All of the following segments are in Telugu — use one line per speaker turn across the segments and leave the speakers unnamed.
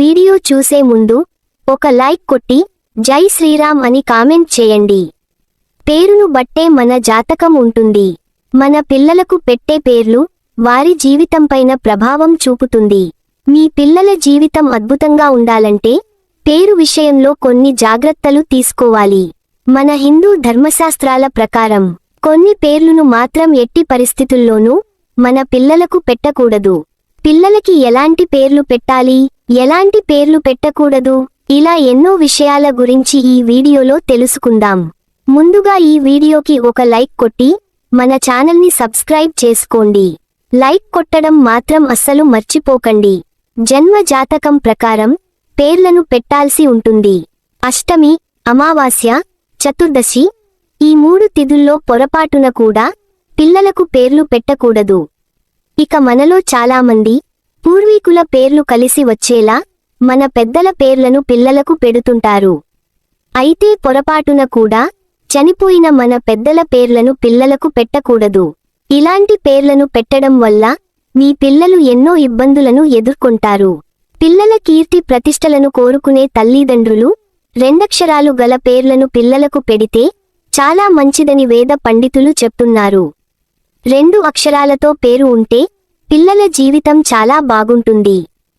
వీడియో చూసే ముందు ఒక లైక్ కొట్టి జై శ్రీరామ్ అని కామెంట్ చేయండి. పేరును బట్టే మన జాతకం ఉంటుంది. మన పిల్లలకు పెట్టే పేర్లు వారి జీవితంపైన ప్రభావం చూపుతుంది. మీ పిల్లల జీవితం అద్భుతంగా ఉండాలంటే పేరు విషయంలో కొన్ని జాగ్రత్తలు తీసుకోవాలి. మన హిందూ ధర్మశాస్త్రాల ప్రకారం కొన్ని పేర్లును మాత్రం ఎట్టి పరిస్థితుల్లోనూ మన పిల్లలకు పెట్టకూడదు. పిల్లలకి ఎలాంటి పేర్లు పెట్టాలి? ఎలాంటి పేర్లు పెట్టకూడదు? ఇలా ఎన్నో విషయాల గురించి ఈ వీడియోలో తెలుసుకుందాం. ముందుగా ఈ వీడియోకి ఒక లైక్ కొట్టి మన ఛానల్ని సబ్స్క్రైబ్ చేసుకోండి. లైక్ కొట్టడం మాత్రం అస్సలు మర్చిపోకండి. జన్మ జాతకం ప్రకారం పేర్లను పెట్టాల్సి ఉంటుంది. అష్టమి అమావాస్య చతుర్దశి ఈ మూడు తిథుల్లో పొరపాటున కూడా పిల్లలకు పేర్లు పెట్టకూడదు. ఇక మనలో చాలామంది పూర్వీకుల పేర్లు కలిసి వచ్చేలా మన పెద్దల పేర్లను పిల్లలకు పెడుతుంటారు. అయితే పొరపాటున కూడా చనిపోయిన మన పెద్దల పేర్లను పిల్లలకు పెట్టకూడదు. ఇలాంటి పేర్లను పెట్టడం వల్ల మీ పిల్లలు ఎన్నో ఇబ్బందులను ఎదుర్కొంటారు. పిల్లల కీర్తి ప్రతిష్టలను కోరుకునే తల్లిదండ్రులు రెండక్షరాలు గల పేర్లను పిల్లలకు పెడితే చాలా మంచిదని వేద పండితులు చెప్తున్నారు. రెండు అక్షరాలతో పేరు ఉంటే పిల్లల జీవితం చాలా బాగుంటుంది.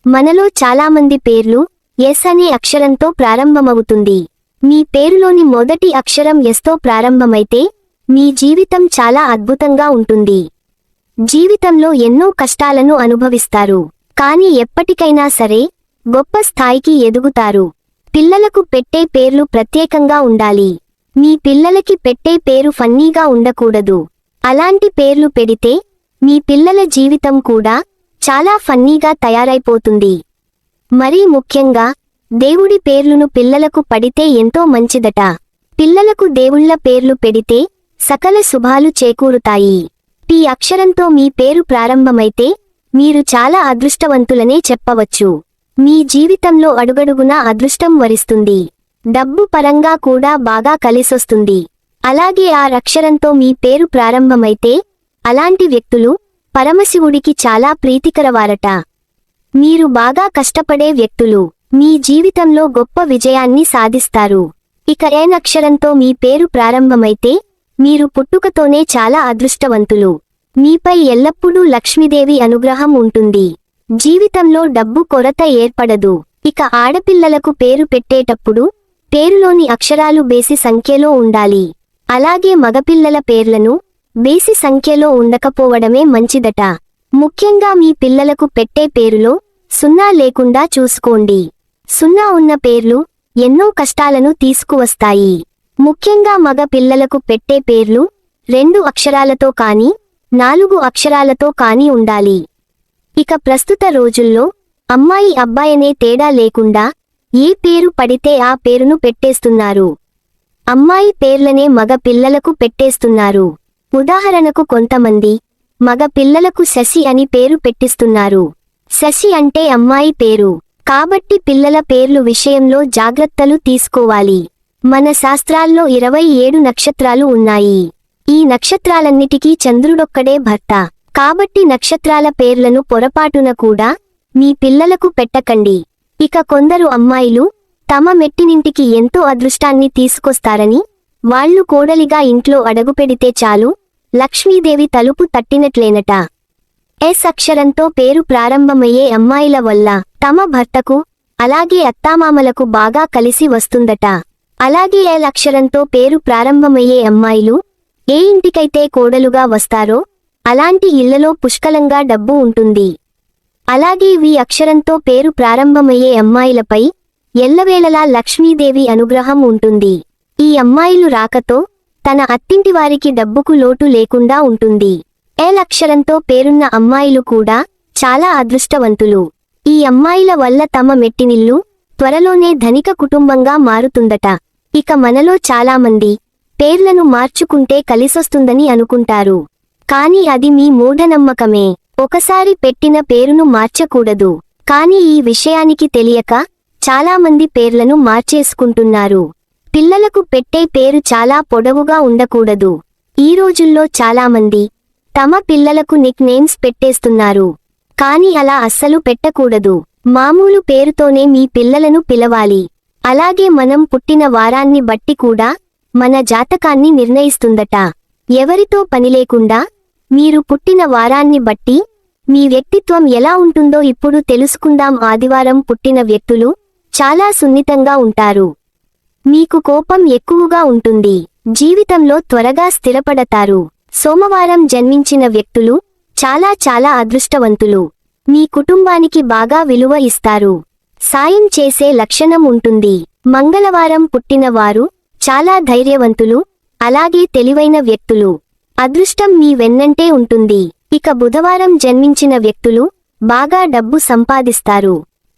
మనలో చాలామంది పేర్లు ఎస్ అనే అక్షరంతో ప్రారంభమవుతుంది. మీ పేరులోని మొదటి అక్షరం ఎస్తో ప్రారంభమైతే మీ జీవితం చాలా అద్భుతంగా ఉంటుంది. జీవితంలో ఎన్నో కష్టాలను అనుభవిస్తారు. కాని ఎప్పటికైనా సరే గొప్ప స్థాయికి ఎదుగుతారు. పిల్లలకు పెట్టే పేర్లు ప్రత్యేకంగా ఉండాలి. మీ పిల్లలకి పెట్టే పేరు ఫన్నీగా ఉండకూడదు. అలాంటి పేర్లు పెడితే మీ పిల్లల జీవితం కూడా చాలా ఫన్నీగా తయారైపోతుంది. మరీ ముఖ్యంగా దేవుడి పేర్లును పిల్లలకు పడితే ఎంతో మంచిదట. పిల్లలకు దేవుళ్ళ పేర్లు పెడితే సకల శుభాలు చేకూరుతాయి. టీ అక్షరంతో మీ పేరు ప్రారంభమైతే మీరు చాలా అదృష్టవంతులనే చెప్పవచ్చు. మీ జీవితంలో అడుగడుగునా అదృష్టం వరిస్తుంది. డబ్బు పరంగా కూడా బాగా కలిసొస్తుంది. అలాగే ఆ అక్షరంతో మీ పేరు ప్రారంభమైతే అలాంటి వ్యక్తులు పరమశివుడికి చాలా ప్రీతికరవారట. మీరు బాగా కష్టపడే వ్యక్తులు మీ జీవితంలో గొప్ప విజయాన్ని సాధిస్తారు. ఇక ఏనక్షరంతో మీ పేరు ప్రారంభమైతే మీరు పుట్టుకతోనే చాలా అదృష్టవంతులు. మీపై ఎల్లప్పుడూ లక్ష్మీదేవి అనుగ్రహం ఉంటుంది. జీవితంలో డబ్బు కొరత ఏర్పడదు. ఇక ఆడపిల్లలకు పేరు పెట్టేటప్పుడు పేరులోని అక్షరాలు బేసి సంఖ్యలో ఉండాలి. అలాగే మగపిల్లల పేర్లను బేసి సంఖ్యలో ఉండకపోవడమే మంచిదట. ముఖ్యంగా మీ పిల్లలకు పెట్టే పేరులో సున్నా లేకుండా చూసుకోండి. సున్నా ఉన్న పేర్లు ఎన్నో కష్టాలను తీసుకువస్తాయి. ముఖ్యంగా మగ పిల్లలకు పెట్టే పేర్లు రెండు అక్షరాలతో కాని నాలుగు అక్షరాలతో కాని ఉండాలి. ఇక ప్రస్తుత రోజుల్లో అమ్మాయి అబ్బాయనే తేడా లేకుండా ఏ పేరు పడితే ఆ పేరును పెట్టేస్తున్నారు. అమ్మాయి పేర్లనే మగ పిల్లలకు పెట్టేస్తున్నారు. ఉదాహరణకు కొంతమంది మగ పిల్లలకు శశి అని పేరు పెట్టిస్తున్నారు. శశి అంటే అమ్మాయి పేరు. కాబట్టి పిల్లల పేర్లు విషయంలో జాగ్రత్తలు తీసుకోవాలి. మన శాస్త్రాల్లో ఇరవై ఏడు నక్షత్రాలు ఉన్నాయి. ఈ నక్షత్రాలన్నిటికీ చంద్రుడొక్కడే భర్త. కాబట్టి నక్షత్రాల పేర్లను పొరపాటున కూడా మీ పిల్లలకు పెట్టకండి. ఇక కొందరు అమ్మాయిలు తమ మెట్టినింటికి ఎంతో అదృష్టాన్ని తీసుకొస్తారని వాళ్ళు కోడలిగా ఇంట్లో అడుగుపెడితే చాలు లక్ష్మీదేవి తలుపు తట్టినట్లేనట. ఎస్ అక్షరంతో పేరు ప్రారంభమయ్యే అమ్మాయిల వల్ల తమ భర్తకు అలాగే అత్తామామలకు బాగా కలిసి వస్తుందట. అలాగే ఎల్ అక్షరంతో పేరు ప్రారంభమయ్యే అమ్మాయిలు ఏ ఇంటికైతే కోడలుగా వస్తారో అలాంటి ఇళ్ళలో పుష్కలంగా డబ్బు ఉంటుంది. అలాగే వి అక్షరంతో పేరు ప్రారంభమయ్యే అమ్మాయిలపై ఎల్లవేళలా లక్ష్మీదేవి అనుగ్రహం ఉంటుంది. ఈ అమ్మాయిలు రాకతో తన అత్తింటి వారికి డబ్బుకు లోటు లేకుండా ఉంటుంది. ఎల్ అక్షరంతో పేరున్న అమ్మాయిలు కూడా చాలా అదృష్టవంతులు. ఈ అమ్మాయిల వల్ల తమ మెట్టినిల్లు త్వరలోనే ధనిక కుటుంబంగా మారుతుందట. ఇక మనలో చాలామంది పేర్లను మార్చుకుంటే కలిసొస్తుందని అనుకుంటారు. కాని అది మీ మూఢనమ్మకమే. ఒకసారి పెట్టిన పేరును మార్చకూడదు. కాని ఈ విషయానికి తెలియక చాలామంది పేర్లను మార్చేసుకుంటున్నారు. పిల్లలకు పెట్టే పేరు చాలా పొడవుగా ఉండకూడదు. ఈ రోజుల్లో చాలామంది తమ పిల్లలకు నిక్ నేమ్స్ పెట్టేస్తున్నారు. కాని అలా అస్సలు పెట్టకూడదు. మామూలు పేరుతోనే మీ పిల్లలను పిలవాలి. అలాగే మనం పుట్టిన వారాన్ని బట్టి కూడా మన జాతకాన్ని నిర్ణయిస్తుందట. ఎవరితో పనిలేకుండా మీరు పుట్టిన వారాన్ని బట్టి మీ వ్యక్తిత్వం ఎలా ఉంటుందో ఇప్పుడు తెలుసుకుందాం. ఆదివారం పుట్టిన వ్యక్తులు చాలా సున్నితంగా ఉంటారు. మీకు కోపం ఎక్కువగా ఉంటుంది. జీవితంలో త్వరగా స్థిరపడతారు. సోమవారం జన్మించిన వ్యక్తులు చాలా చాలా అదృష్టవంతులు. మీ కుటుంబానికి బాగా విలువ ఇస్తారు. సాయం చేసే లక్షణం ఉంటుంది. మంగళవారం పుట్టిన వారు చాలా ధైర్యవంతులు అలాగే తెలివైన వ్యక్తులు. అదృష్టం మీ వెన్నంటే ఉంటుంది. ఇక బుధవారం జన్మించిన వ్యక్తులు బాగా డబ్బు సంపాదిస్తారు.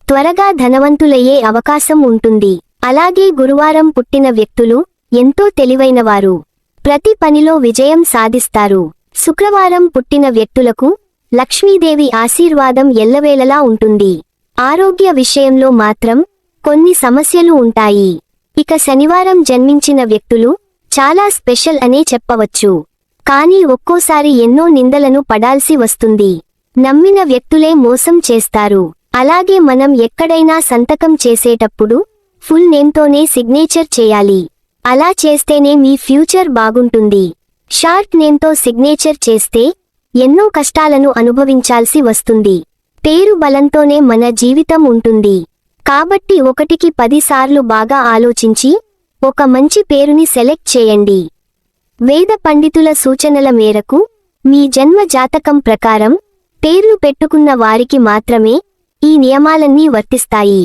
త్వరగా ధనవంతులయ్యే అవకాశం ఉంటుంది. అలాగే గురువారం పుట్టిన వ్యక్తులు ఎంతో తెలివైనవారు. ప్రతి పనిలో విజయం సాధిస్తారు. శుక్రవారం పుట్టిన వ్యక్తులకు లక్ష్మీదేవి ఆశీర్వాదం ఎల్లవేళలా ఉంటుంది. ఆరోగ్య విషయంలో మాత్రం కొన్ని సమస్యలు ఉంటాయి. ఇక శనివారం జన్మించిన వ్యక్తులు చాలా స్పెషల్ అనే చెప్పవచ్చు. కానీ ఒక్కోసారి ఎన్నో నిందలను పడాల్సి వస్తుంది. నమ్మిన వ్యక్తులే మోసం చేస్తారు. అలాగే మనం ఎక్కడైనా సంతకం చేసేటప్పుడు ఫుల్ నేమ్తోనే సిగ్నేచర్ చేయాలి. అలా చేస్తేనే మీ ఫ్యూచర్ బాగుంటుంది. షార్ట్ నేమ్తో సిగ్నేచర్ చేస్తే ఎన్నో కష్టాలను అనుభవించాల్సి వస్తుంది. పేరు బలంతోనే మన జీవితం ఉంటుంది. కాబట్టి ఒకటికి పదిసార్లు బాగా ఆలోచించి ఒక మంచి పేరుని సెలెక్ట్ చేయండి. వేద పండితుల సూచనల మేరకు మీ జన్మ జాతకం ప్రకారం పేర్లు పెట్టుకున్న వారికి మాత్రమే ఈ నియమాలన్నీ వర్తిస్తాయి.